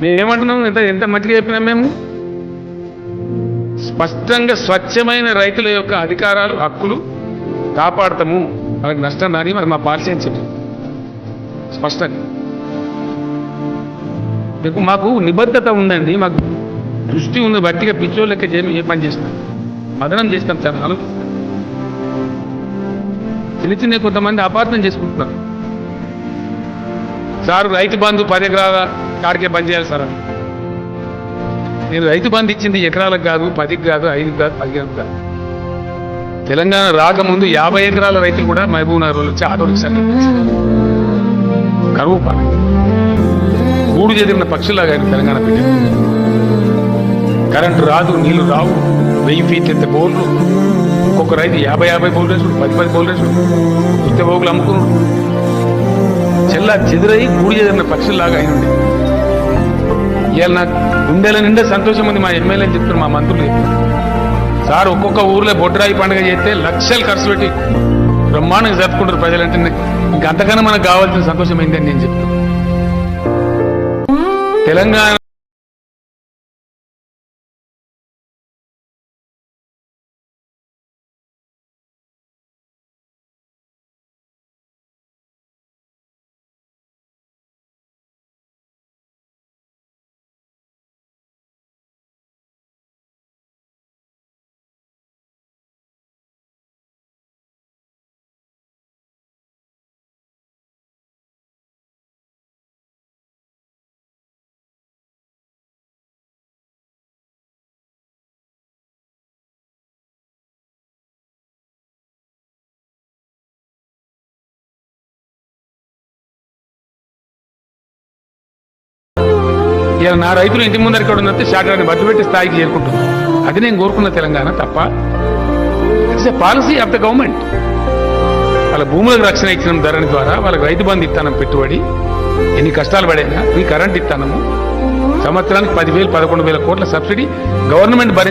మేమేమంటున్నాం ఎంత ఎంత మంచిగా చెప్పినాం మేము? స్పష్టంగా స్వచ్ఛమైన రైతుల యొక్క అధికారాలు హక్కులు కాపాడతాము. వాళ్ళకి నష్టం రాని మరి మా పాలసీ అని చెప్పి స్పష్టంగా. మీకు మాకు నిబద్ధత ఉందండి. మాకు దృష్టి ఉంది బట్టిగా పిచ్చో లెక్క చేయడం ఏ పని చేస్తాం మదనం చేస్తాం సార్ ఆలోచిస్తాం చిన్న చిన్న కొంతమంది అపార్థం చేసుకుంటున్నారు. సార్ రైతు బంధు పది ఎకరాల కాడికే బంద్ చేయాలి సార్. నేను రైతు బంద్ ఇచ్చింది ఎకరాలకు కాదు పదికి కాదు ఐదు కాదు పదిహేను కాదు. తెలంగాణ రాకముందు యాభై ఎకరాల రైతులు కూడా మహబూబ్ నగర్ వచ్చి ఆటోలకు సార్ కరువు పాలు. గూడు చెదిరిన పక్షులాగా తెలంగాణ పెట్టింది. కరెంటు రాదు నీళ్ళు రావు వెయ్యి ఫీట్ ఎంత బోర్లు. ఒక్కొక్క రైతు యాభై యాభై బోర్లు వేసుడు పది పది బోర్లు వేసుడు. ఇస్తే బోగులు అమ్ముకున్నాడు. చెల్లా చెదురై గూడు చెదిరిన పక్షుల్లాగా అయి ఉండే ఇవాళ నాకు. గుండెల నిండా సంతోషం ఉంది మా ఎమ్మెల్యే చెప్తున్నారు మా మంత్రులు. చెప్తున్నారు సార్ ఒక్కొక్క ఊర్లో బొడ్రాయి పండుగ చేస్తే లక్షలు ఖర్చు పెట్టి బ్రహ్మాండంగా జరుపుకుంటారు ప్రజలంటే. ఇంకంతకన్నా మనకు కావాల్సిన సంతోషం ఏంటని నేను చెప్తాను తెలంగాణ ఇలా నా రైతులు ఇంటి ముందర ఇక్కడ ఉన్నట్టు శాఖని బట్టు పెట్టి స్థాయికి చేరుకుంటుంది. అది నేను కోరుకున్న తెలంగాణ తప్ప it's a policy of the government వాళ్ళ భూములకు రక్షణ ఇచ్చిన ధరని ద్వారా వాళ్ళకి రైతు బంధు ఇస్తానం పెట్టుబడి ఎన్ని కష్టాలు పడైనా ఈ కరెంట్ ఇస్తానము సంవత్సరానికి పదివేలు పదకొండు వేల కోట్ల సబ్సిడీ గవర్నమెంట్ భరించ